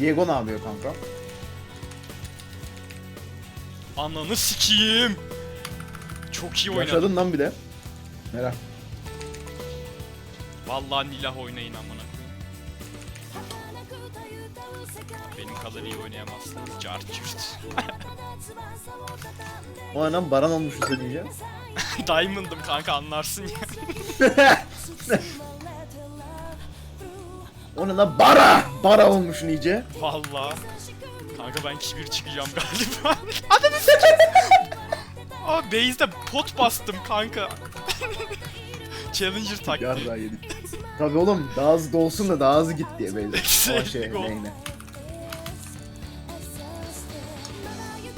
Diego ne yapıyor kanka? Ananı sikiyim. Çok iyi oynadım. Yaşadın lan bir de. Merak. Vallahi Nilah oynayın amına koyayım. Benim kadar iyi oynayamazsınız. Cart cürt. O adam baran olmuş usta diyeceğim. Diamond'ım kanka anlarsın ya. O ne lan bara! Bara olmuşsun iyice. Vallahi. Kanka ben kibir çıkacağım galiba. Adamı sikeyim. Aa base'de pot bastım kanka. Challenger taktiği. Yarrağı yedik. Tabi oğlum daha hızlı olsun da daha hızlı git diye böyle. O şey neyine.